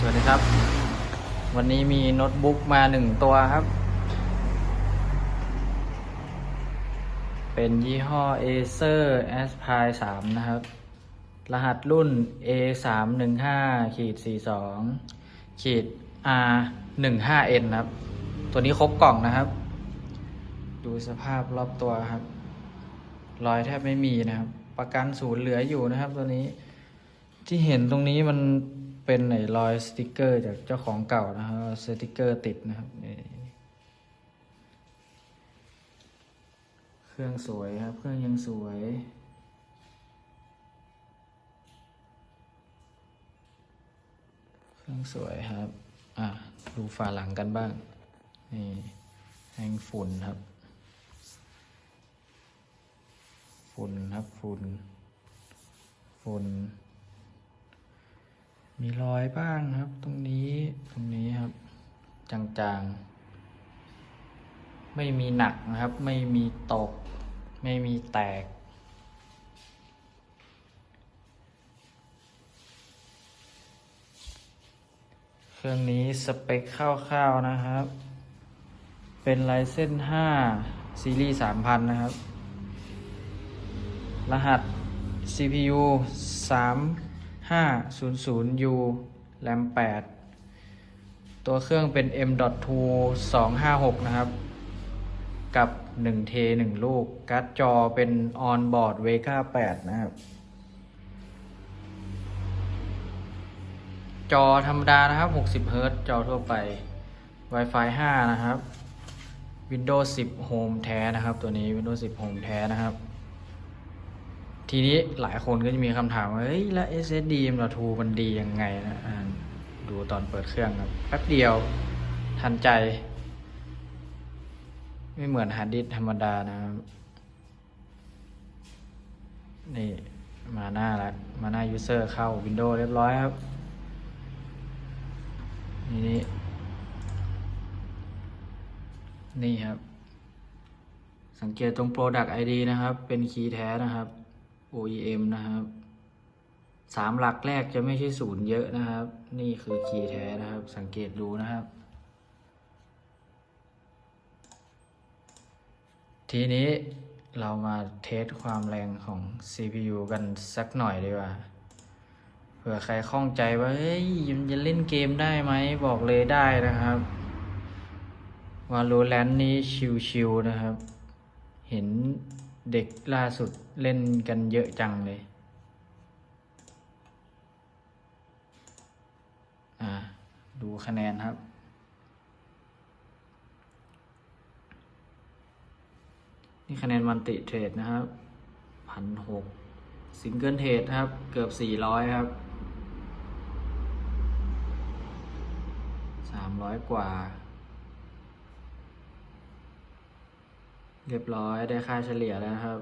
สวัสดีครับ วันนี้มีโน้ตบุ๊กมาหนึ่งตัวครับ เป็นยี่ห้อ Acer Aspire 3 นะครับ รหัสรุ่น A 3 1 5ขีด42ขีด R 1 5 N ครับ ตัวนี้ครบกล่องนะครับ ดูสภาพรอบตัวครับ รอยแทบไม่มีนะครับ ประกันศูนย์เหลืออยู่นะครับตัวนี้ที่เห็นตรงนี้มัน เป็นไหนรอยสติกเกอร์จากเจ้าของเก่านะครับสติกเกอร์ติดนะครับนี่เครื่องสวยครับ เครื่องยังสวยเครื่องสวยครับ อะ ดูฝาหลังกันบ้าง นี่แห้งฝุ่นครับ ฝุ่นครับ ฝุ่น ฝุ่น อยบ้างครับ ตรงนี้ตรงนี้ครับ จางๆ ไม่มีหนักนะครับ ไม่มีตก ไม่มีแตก เครื่องนี้สเปคคร่าวๆนะครับ เป็นไลเซน5 ซีรีส์ 3000 นะครับ รหัส CPU 500U RAM 8ตัวเครื่องเป็น M.2 256 นะครับ กับ 1 t 1 ลูก การ์ดจอเป็น On-board Vega 8 นะครับ จอธรรมดานะครับ 60 Hz จอทั่วไป Wi-Fi 5 นะครับ Windows 10 Home แท้นะครับ ตัวนี้ Windows 10 Home แท้นะครับ ทีนี้หลายคนก็จะมีคำถามว่าเฮ้ยแล้ว SSD M.2 มันดียังไงนะดูตอนเปิดเครื่องครับแป๊บเดียวทันใจ ไม่เหมือนฮาร์ดดิสธรรมดานะครับ นี่มาหน้าแล้วมาหน้า User เข้า Windows เรียบร้อยครับนี่นี่นี่ครับ สังเกตตรง Product ID นะครับ เป็นคีย์แท้นะครับ OEM นะครับสามหลักแรกจะไม่ใช่ศูนย์เยอะนะครับ นี่คือคีย์แท้นะครับ สังเกตดูนะครับ ทีนี้เรามาเทสความแรงของ CPU กันสักหน่อยดีกว่า เผื่อใครข้องใจว่า เฮ้ยมันจะเล่นเกมได้ไหม บอกเลยได้นะครับ Valorant นี้ชิวๆนะครับ เห็น เด็กล่าสุดเล่นกันเยอะจังเลย อ่า ดูคะแนนครับ นี่คะแนนมันติเทรดนะครับพันหกซิงเกิลเทรดครับ เกือบสี่ร้อยครับสามร้อยกว่า เรียบร้อยได้ค่าเฉลี่ยแล้วครับ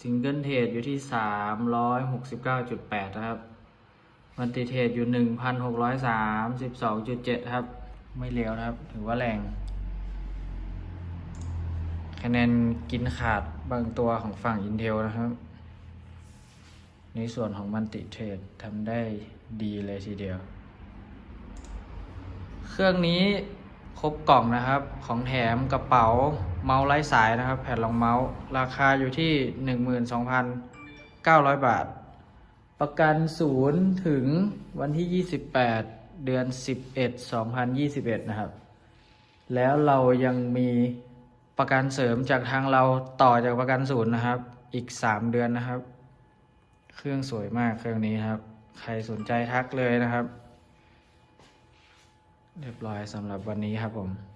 ซิงเกิลเทรดอยู่ที่สามร้อยหกสิบเก้าจุดแปดนะครับมันติเทรดอยู่หนึ่งพันหกร้อยสามสิบสองจุดเจ็ดครับ ไม่เลวนะครับ ถือว่าแรง คะแนนกินขาดบางตัวของฝั่ง Intel นะครับ ในส่วนของมันติเทรดทำได้ดีเลยทีเดียว เครื่องนี้ครบกล่องนะครับ ของแถมกระเป๋า เมาส์ไร้สายนะครับ แผ่นรองเมาส์ ราคาอยู่ที่ 12,900 บาท ประกันศูนย์ถึงวันที่ 28 เดือน 11 2021 นะครับ แล้วเรายังมีประกันเสริมจากทางเราต่อจากประกันศูนย์นะครับ อีก 3 เดือนนะครับ เครื่องสวยมากเครื่องนี้ครับ ใครสนใจทักเลยนะครับ เรียบร้อยสำหรับวันนี้ครับผม